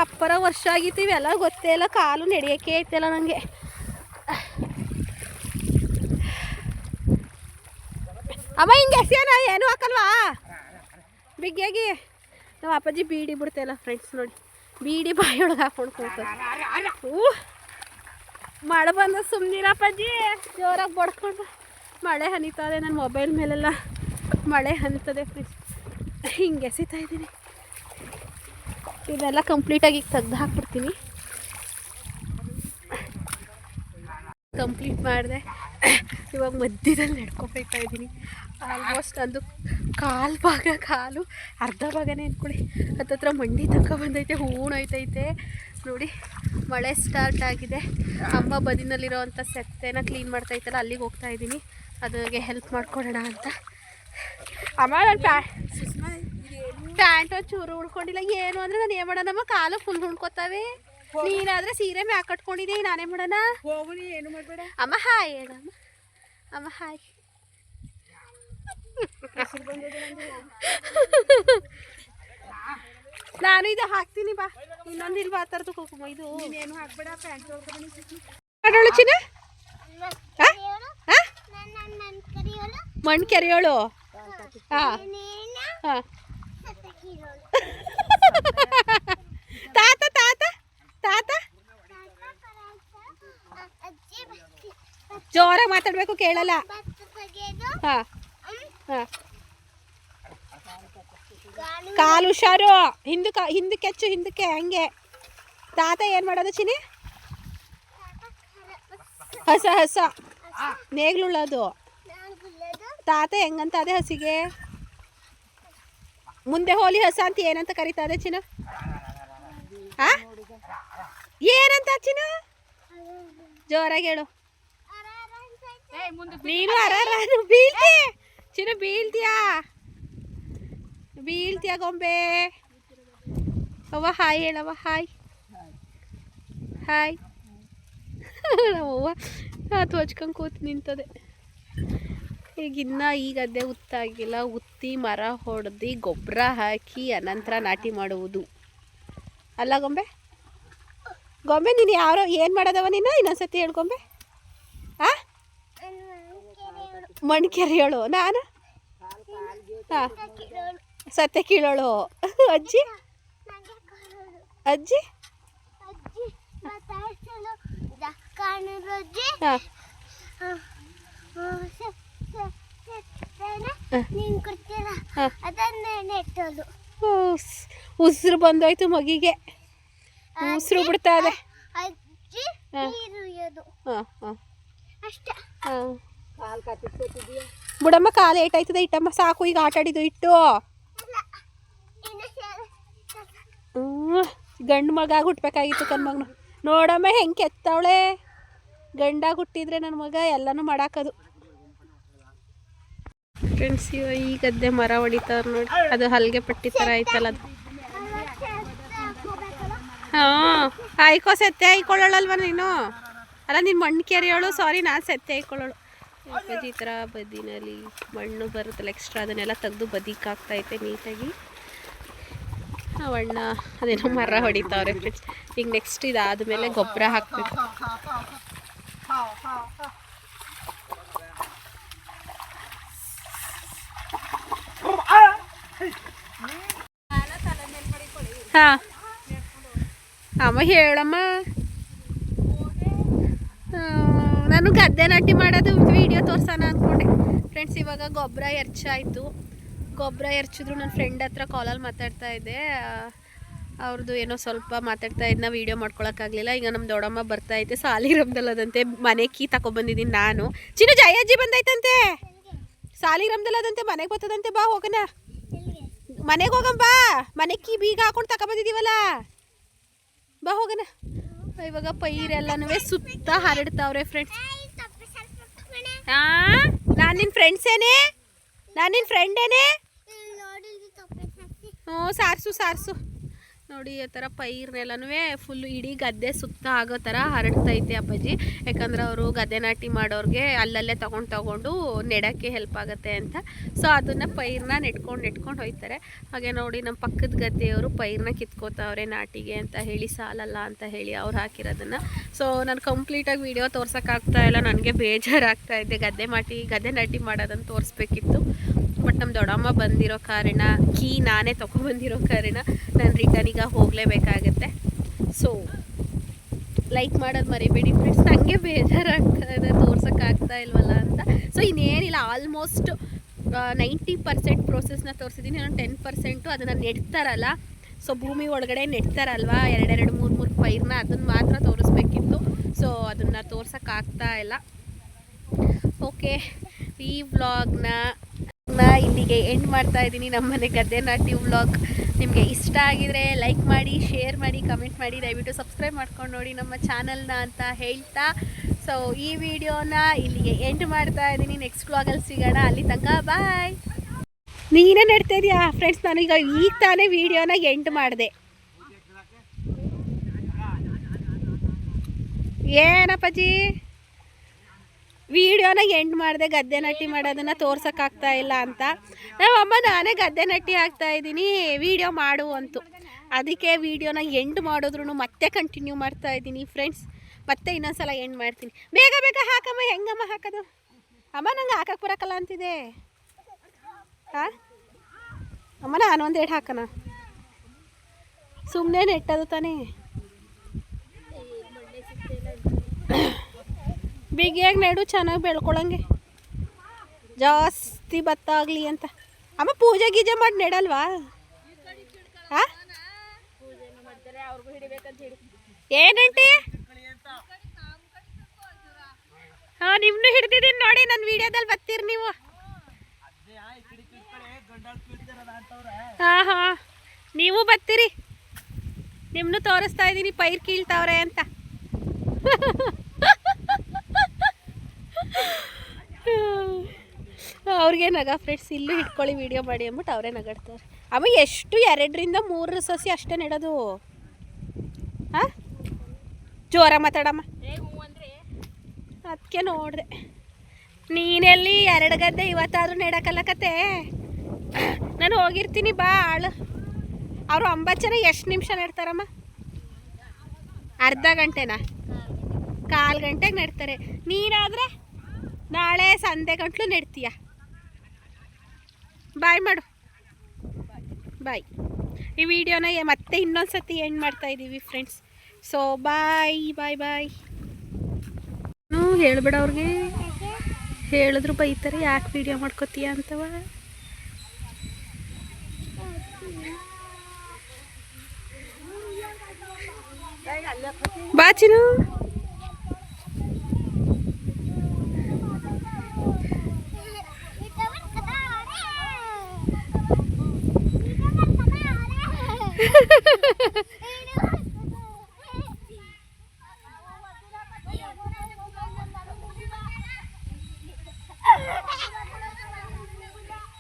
ಅಪ್ಪರ ವರ್ಷ ಆಗಿತ್ತು ಇವೆಲ್ಲ ಗೊತ್ತೇ ಇಲ್ಲ, ಕಾಲು ನಡೆಯೋಕ್ಕೆ ಐತಲ್ಲ ನನಗೆ ಅಮ್ಮ, ಹಿಂಗೆ ಎಸೆಯೋಣ ಏನು ಹಾಕಲ್ವಾ? ಬಿಗ್ಗಿಯಾಗಿ ನಮ್ಮ ಅಪ್ಪಾಜಿ ಬೀಡಿ ಬಿಡ್ತಾಯಿಲ್ಲ ಫ್ರೆಂಡ್ಸ್ ನೋಡಿ. ಬೀಡಿ ಬಾಯೊಳಗೆ ಹಾಕೊಂಡು ಕೂತಾರೆ ಹೂ ಮಳೆ ಬಂದ ಸುಮ್ಮನಿರಪ್ಪಾಜಿ ಜೋರಾಗಿ ಬಡ್ಕೊಂಡು. ಮಳೆ ಹನಿತದೆ ನನ್ನ ಮೊಬೈಲ್ ಮೇಲೆಲ್ಲ ಮಳೆ ಹನಿತದೆ ಫ್ರೆಂಡ್ಸ್ ಹಿಂಗೆ ಎಸಿತಾ ಇದ್ದೀನಿ. ಇದೆಲ್ಲ ಕಂಪ್ಲೀಟಾಗಿ ಈಗ ತೆಗ್ದು ಹಾಕ್ಬಿಡ್ತೀನಿ. ಕಂಪ್ಲೀಟ್ ಮಾಡಿದೆ. ಇವಾಗ ಮಧ್ಯದಲ್ಲಿ ನಡ್ಕೊಬೇಕಾ ಇದ್ದೀನಿ. ಆಲ್ಮೋಸ್ಟ್ ಅದು ಕಾಲು ಭಾಗ, ಕಾಲು ಅರ್ಧ ಭಾಗನೇ ಅಂದ್ಕೊಳ್ಳಿ. ಹತ್ತತ್ರ ಮಂಡಿ ತನಕ ಬಂದೈತೆ ಹೂಣೈತೈತೆ ನೋಡಿ, ಮಳೆ ಸ್ಟಾರ್ಟ್ ಆಗಿದೆ. ಅಮ್ಮ ಬದಿನಲ್ಲಿರೋವಂಥ ಸೆತ್ತೆನ ಕ್ಲೀನ್ ಮಾಡ್ತಾ ಇತ್ತಲ್ಲ, ಅಲ್ಲಿಗೆ ಹೋಗ್ತಾ ಇದ್ದೀನಿ. ಅದಕ್ಕೆ ಹೆಲ್ಪ್ ಮಾಡ್ಕೊಡೋಣ ಅಂತ. ಅಮ್ಮ ಪ್ಯಾಂಟ್ ಒಂದು ಚೂರು ಉಳ್ಕೊಂಡಿಲ್ಲ. ಏನು ಅಂದ್ರೆ ನಾನು ಏನು ಮಾಡೋಣಮ್ಮ ಕಾಲು ಫುಲ್ ಉಣ್ಕೋತಾವೆ ನೀನಾದ್ರೆ ಸೀರೆ ಮ್ಯಾಕ್ ಕಟ್ಕೊಂಡಿದ್ದೆ. ನಾನೇ ಮಾಡೋಣ? ಹೋಗ್ಬಿಡಿ ಏನು ಮಾಡಬೇಡ. ಅಮ್ಮ ಹಾಯ್ ಹೇಳಮ್ಮ ಅಮ್ಮ. ಹಾಯ್. ನಾನು ಇದು ಹಾಕ್ತೀನಿ ಬಾ. ಇನ್ನೊಂದು ಇಲ್ಲಿ ಬಾ ಥರದ್ದು ಕುಂಕುಮ? ಇದು. ಏನು ಹಾಕ್ಬೇಡ ಪ್ಯಾಂಟ್ ಮಾಡೋಳು ಚಿನ್ನ? ಮಣ್ಣು ಕೆರೆಯೋಳು? ತಾತ ತಾತ ತಾತ. ಜೋರಾಗಿ ಮಾತಾಡಬೇಕು ಕೇಳಲ್ಲ. ಕಾಲು ಹುಷಾರು. ಹಿಂದಕ್ಕೆ ಹಿಂದಕ್ಕೆ ಹೆಚ್ಚು ಹಿಂದಕ್ಕೆ ಹಂಗೆ. ತಾತ ಏನು ಮಾಡೋದು ಚಿನಿ ಹಸ ಹಸ. ನೇಗ್ಲುಳ್ಳೋದು ತಾತ ಹೆಂಗಂತ ಅದೇ ಹಸಿಗೆ? ಮುಂದೆ ಹೋಲಿ ಹಸ ಅಂತ ಏನಂತ ಕರೀತದೆ ಚಿನ್ನ? ಆ? ಏನಂತ ಚಿನ್ನ? ಜೋರಾಗಿ ಹೇಳು. ನೀನು ಅರಾರು ಬೀಳ್ತಿ. ಚಿನ್ನ ಬೀಳ್ತೀಯಾ? ಬೀಳ್ತೀಯ ಗೊಂಬೆ? ಅವ್ವ ಹಾಯ್ ಹೇಳವ್ವ, ಹಾಯ್. ಹಾಯ್. ಅವ್ವ ಅದು ಹಚ್ಕೊಂಡು ಕೂತು ನಿಂತದೆ. ಈಗಿನ್ನ ಈ ಗದ್ದೆ ಉತ್ತಾಗಿಲ್ಲ. ಉತ್ತಿ ಮರ ಹೊಡೆದು ಗೊಬ್ಬರ ಹಾಕಿ ಅನಂತರ ನಾಟಿ ಮಾಡುವುದು. ಅಲ್ಲ ಗೊಂಬೆ? ಗೊಂಬೆ ನೀನು ಯಾರೋ ಏನು ಮಾಡೋದವ ನೀನು? ಇನ್ನೊಂದ್ಸತಿ ಹೇಳ್ಕೊಂಬೆ ಆ. ಮಣ್ಕೆರೆ ಹೇಳು. ನಾನು? ಹಾಂ. ಸತ್ಯ ಕೀಳೋಳು. ಅಜ್ಜಿ? ಅಜ್ಜಿ? ಹಾಂ ಉಸಿರು ಬಂದೋಯ್ತು ಮಗಿಗೆ. ಉಸಿರು ಬಿಡ್ತಾ ಇದೆ ಬಿಡಮ್ಮ ಕಾಲು ಏಟಾಯ್ತದೆ ಇಟ್ಟಮ್ಮ ಸಾಕು ಈಗ ಆಟ ಆಡಿದ್ದು ಇಟ್ಟು. ಗಂಡು ಮಗ ಹುಟ್ಬೇಕಾಗಿತ್ತು ಮಗನು. ನೋಡಮ್ಮ ಹೆಂಗೆ ಕೆತ್ತವಳೆ. ಗಂಡಾಗ ಹುಟ್ಟಿದ್ರೆ ನನ್ನ ಮಗ ಎಲ್ಲನೂ ಮಾಡಾಕದು. ಫ್ರೆಂಡ್ಸ್ ಈ ಗದ್ದೆ ಮರ ಹೊಡಿತಾರ ನೋಡಿ. ಅದು ಹಲ್ಗೆ ಪಟ್ಟಿ ಥರ ಐತಲ್ಲ ಅದು. ಹಾ, ಆಯ್ಕೋ ಸೆತ್ತೆ ಆಯ್ಕೊಳ್ಳೋಳಲ್ವ ನೀನು? ಅಲ್ಲ, ನೀನು ಮಣ್ಣು ಕೆರೆಯೋಳು ಸಾರಿ ನಾನು ಸೆತ್ತೆ ಆಯ್ಕೊಳ್ಳೋಳು. ಈ ಥರ ಬದಿನಲ್ಲಿ ಮಣ್ಣು ಬರುತ್ತಲ್ಲ ಎಕ್ಸ್ಟ್ರಾ ಅದನ್ನೆಲ್ಲ ತೆಗೆದು ಬದಿಗೆ ಹಾಕ್ತೈತೆ ನೀಟಾಗಿ. ಅವಣ್ಣ ಅದೇನೋ ಮರ ಹೊಡಿತಾವ್ರೆ ಫ್ರೆಂಡ್ಸ್ ಈಗ ನೆಕ್ಸ್ಟ್ ಇದಾದಮೇಲೆ ಗೊಬ್ಬರ ಹಾಕಬೇಕು. ಹಾಂ. ಅಮ್ಮ ಹೇಳಮ್ಮ. ನಾನು ಗದ್ದೆ ನಾಟಿ ಮಾಡೋದು ವಿಡಿಯೋ ತೋರ್ಸೋಣ ಅಂದ್ಕೊಂಡೆ ಫ್ರೆಂಡ್ಸ್ ಇವಾಗ ಗೊಬ್ಬರ ಎರ್ಚಾಯಿತು. ಗೊಬ್ಬರ ಎರ್ಚಿದ್ರು ನನ್ನ ಫ್ರೆಂಡ್ ಹತ್ರ ಕಾಲಲ್ಲಿ ಮಾತಾಡ್ತಾ ಇದ್ದೆ. ಅವ್ರದ್ದು ಏನೋ ಸ್ವಲ್ಪ ಮಾತಾಡ್ತಾ ಇದ್ನ ವೀಡಿಯೋ ಮಾಡ್ಕೊಳಕ್ಕಾಗಲಿಲ್ಲ. ಈಗ ನಮ್ಮ ದೊಡ್ಡಮ್ಮ ಬರ್ತಾ ಐತೆ. ರಮ್ದಲ್ಲದಂತೆ ಮನೆ ಕೀ ತಗೊಬಂದಿದ್ದೀನಿ ನಾನು. ಚಿನ್ನು, ಜಯಜ್ಜಿ ಬಂದೈತಂತೆ. ಸಾಲಿಗ್ರಾಮದಲ್ಲದಂತೆ ಮನೆಗೆ ಬರ್ತದಂತೆ ಬಾ ಎಲ್ಲಿಗೆ? ಮನೆಗೆ ಹೋಗಂಬ ಮನೆ ಕಿ ಬೀಗ ಹಾಕೊಂಡು ತಗೊಬಂದಿದ್ದೀವಲ್ಲ ಬಾ ಹೋಗನ ಇವಾಗ ಪೈರೆಲ್ಲನೂ ಸುತ್ತ ಹರಡ್ತಾವ್ರೆ ಫ್ರೆಂಡ್ಸ್ ಹಾಂ ನಾನು ನಿನ್ನ ಫ್ರೆಂಡ್ಸೇನೆ ನಾನು ನಿನ್ನ ಫ್ರೆಂಡೇನೆ. ಹ್ಞೂ ಸಾರ್ಸು ಸಾರ್ಸು. ನೋಡಿ, ಈ ಥರ ಪೈರ್ನೆಲ್ಲನೂ ಫುಲ್ ಇಡೀ ಗದ್ದೆ ಸುತ್ತ ಆಗೋ ಥರ ಹರಡ್ತೈತೆ ಅಪ್ಪಾಜಿ. ಯಾಕಂದ್ರೆ ಅವರು ಗದ್ದೆ ನಾಟಿ ಮಾಡೋರಿಗೆ ಅಲ್ಲಲ್ಲೇ ತೊಗೊಂಡು ತೊಗೊಂಡು ನೆಡೋಕ್ಕೆ ಹೆಲ್ಪ್ ಆಗುತ್ತೆ ಅಂತ. ಸೊ ಅದನ್ನು ಪೈರನ್ನ ನೆಟ್ಕೊಂಡು ನೆಟ್ಕೊಂಡು ಹೋಯ್ತಾರೆ. ಹಾಗೆ ನೋಡಿ ನಮ್ಮ ಪಕ್ಕದ ಗದ್ದೆಯವರು ಪೈರ್ನ ಕಿತ್ಕೋತಾವ್ರೆ ನಾಟಿಗೆ ಅಂತ ಹೇಳಿ, ಸಾಲಲ್ಲ ಅಂತ ಹೇಳಿ ಅವ್ರು ಹಾಕಿರೋದನ್ನು. ಸೊ ನಾನು ಕಂಪ್ಲೀಟಾಗಿ ವೀಡಿಯೋ ತೋರ್ಸೋಕ್ಕಾಗ್ತಾ ಇಲ್ಲ. ನನಗೆ ಬೇಜಾರಾಗ್ತಾ ಇದೆ. ಗದ್ದೆ ಮಾಟಿ, ಗದ್ದೆ ನಾಟಿ ಮಾಡೋದನ್ನು ತೋರಿಸ್ಬೇಕಿತ್ತು. ಬಟ್ ನಮ್ಮ ದೊಡ್ಡಮ್ಮ ಬಂದಿರೋ ಕಾರಣ, ಕೀ ನಾನೇ ತೊಗೊಬಂದಿರೋ ಕಾರಣ ನಾನು ರಿಟರ್ನ್ ಈಗ ಹೋಗಲೇಬೇಕಾಗತ್ತೆ. ಸೊ ಲೈಕ್ ಮಾಡೋದು ಮರಿಬೇಡಿ ಫ್ರೆಂಡ್ಸ್ ನನಗೆ ಬೇಜಾರಾಗ್ತದೆ ತೋರ್ಸೋಕ್ಕಾಗ್ತಾ ಇಲ್ವಲ್ಲ ಅಂತ. ಸೊ ಇನ್ನೇನಿಲ್ಲ ಆಲ್ಮೋಸ್ಟ್ ನೈಂಟಿ ಪರ್ಸೆಂಟ್ ಪ್ರೋಸೆಸ್ನ ತೋರಿಸಿದ್ದೀನಿ ನಾನು ಟೆನ್ ಪರ್ಸೆಂಟು ಅದನ್ನು ನೆಡ್ತಾರಲ್ಲ. ಸೊ ಭೂಮಿ ಒಳಗಡೆ ನೆಡ್ತಾರಲ್ವ? ಎರಡೆರಡು, ಮೂರು ಮೂರು ಪೈರ್ನ ಅದನ್ನು ಮಾತ್ರ ತೋರಿಸ್ಬೇಕಿತ್ತು. ಸೊ ಅದನ್ನು ತೋರ್ಸೋಕ್ಕಾಗ್ತಾ ಇಲ್ಲ. ಓಕೆ ಈ ವ್ಲಾಗ್ನ ಇಲ್ಲಿಗೆ ಎಂಡ್ ಮಾಡ್ತಾ ಇದ್ದೀನಿ ನಮ್ಮನೆ ಗದ್ದೆ ನಾಟಿ ವ್ಲಾಗ್ ನಿಮಗೆ ಇಷ್ಟ ಆಗಿದ್ರೆ ಲೈಕ್ ಮಾಡಿ ಶೇರ್ ಮಾಡಿ ಕಮೆಂಟ್ ಮಾಡಿ, ದಯವಿಟ್ಟು ಸಬ್ಸ್ಕ್ರೈಬ್ ಮಾಡ್ಕೊಂಡು ನೋಡಿ ನಮ್ಮ ಚಾನಲ್ನ ಅಂತ ಹೇಳ್ತಾ. ಸೊ ಈ ವಿಡಿಯೋನ ಇಲ್ಲಿಗೆ ಎಂಡ್ ಮಾಡ್ತಾ ಇದ್ದೀನಿ. ನೆಕ್ಸ್ಟ್ ವ್ಲಾಗಲ್ಲಿ ಸಿಗೋಣ. ಅಲ್ಲಿ ತನಕ ಬಾಯ್ ನೀನೇ ನಡ್ತಾ ಇದೀಯಾ? ಫ್ರೆಂಡ್ಸ್ ನಾನೀಗ ಈಗ ತಾನೇ ವಿಡಿಯೋನ ಎಂಡ್ ಮಾಡಿದೆ. ಏನಪ್ಪಾಜಿ? ವಿಡಿಯೋನ ಎಂಡ್ ಮಾಡಿದೆ ಗದ್ದೆ ನಟ್ಟಿ ಮಾಡೋದನ್ನ ತೋರ್ಸೋಕ್ಕಾಗ್ತಾ ಇಲ್ಲ ಅಂತ. ಅಮ್ಮ ನಾನೇ ಗದ್ದೆ ನಟ್ಟಿ ಆಗ್ತಾ ಇದ್ದೀನಿ, ವಿಡಿಯೋ ಮಾಡು ಅಂತು. ಅದಕ್ಕೆ ವಿಡಿಯೋನ ಎಂಡ್ ಮಾಡಿದ್ರು ಮತ್ತೆ ಕಂಟಿನ್ಯೂ ಮಾಡ್ತಾ ಇದ್ದೀನಿ ಫ್ರೆಂಡ್ಸ್ ಮತ್ತೆ ಇನ್ನೊಂದ್ಸಲ ಎಂಡ್ ಮಾಡ್ತೀನಿ. ಬೇಗ ಬೇಗ ಹಾಕಮ್ಮ, ಹೆಂಗಮ್ಮ ಹಾಕೋದು? ಅಮ್ಮ ನಂಗೆ ಹಾಕಕ್ಕೆ ಬರೋಕ್ಕಲ್ಲ ಅಂತಿದೆ. ಹಾಂ ಅಮ್ಮ ನಾನು ಒಂದು ಹಾಕಣ ಸುಮ್ಮನೆ ನೆಟ್ಟದು ತಾನೇ. ಬಿಗಿಯಾಗಿ ನೆಡು ಚೆನ್ನಾಗಿ ಬೆಳ್ಕೊಳಂಗೆ. ಜಾಸ್ತಿ ಭತ್ತ ಆಗಲಿ ಅಂತ. ಅಮ್ಮ ಪೂಜೆ ಗೀಜೆ ಮಾಡಿ ನೆಡಲ್ವಾ? ಹಾಂ ಏನಂಟಿ ಹಾಂ ನಿಮ್ಮನ್ನು ಹಿಡ್ದಿದ್ದೀನಿ ನೋಡಿ ನನ್ನ ವಿಡಿಯೋದಲ್ಲಿ ಬರ್ತೀರಿ ನೀವು. ಹಾಂ ಹಾಂ. ನೀವು ಬರ್ತೀರಿ ನಿಮ್ಮನ್ನು ತೋರಿಸ್ತಾ ಇದ್ದೀನಿ ಪೈರ್ ಕೀಳ್ತಾವ್ರೆ ಅಂತ. ಅವ್ರಿಗೆ ನಗ ಫ್ರೆಂಡ್ಸ್ ಇಲ್ಲೂ ಇಟ್ಕೊಳ್ಳಿ ವಿಡಿಯೋ ಮಾಡಿ ಅಂದ್ಬಿಟ್ಟು ಅವರೇ ನಗಾಡ್ತಾರೆ. ಅಮ್ಮ, ಎಷ್ಟು ಎರಡರಿಂದ ಮೂರು ಸಸಿ ಅಷ್ಟೇ ನೆಡೋದು? ಹಾಂ ಜೋರ ಮಾತಾಡಮ್ಮ. ಅದಕ್ಕೆ ನೋಡಿದೆ. ನೀನೆಲ್ಲಿ ಎರಡು ಗದ್ದೆ ಇವತ್ತಾದ್ರೂ ನೆಡಕಲ್ಲ ಕತೆ? ನಾನು ಹೋಗಿರ್ತೀನಿ ಬಾ ಆಳು. ಅವರು ಒಂಬತ್ತು ಜನ ಎಷ್ಟು ನಿಮಿಷ ನೆಡ್ತಾರಮ್ಮ? ಅರ್ಧ ಗಂಟೆನಾ? ಕಾಲು ಗಂಟೆಗೆ ನೆಡ್ತಾರೆ. ನೀನಾದರೆ ನಾಳೆ ಸಂಜೆ ಗಂಟ್ಲು ನೆಡ್ತೀಯ? ಬಾಯ್ ಮಾಡು. ಬಾಯ್ ಈ ವಿಡಿಯೋನ ಮತ್ತೆ ಇನ್ನೊಂದು ಸತಿ ಎಂಡ್ ಮಾಡ್ತಾ ಇದ್ದೀವಿ ಫ್ರೆಂಡ್ಸ್ ಸೊ ಬಾಯ್ ಬಾಯ್ ಬಾಯ್ ಹ್ಞೂ, ಹೇಳ್ಬೇಡ ಅವ್ರಿಗೆ. ಹೇಳಿದ್ರು ಬೈತಾರೆ, ಯಾಕೆ ವಿಡಿಯೋ ಮಾಡ್ಕೋತೀಯ ಅಂತವ. ಬಾ ಚಿನ್ನು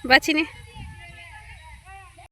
ಬಾ ಚಿನಿ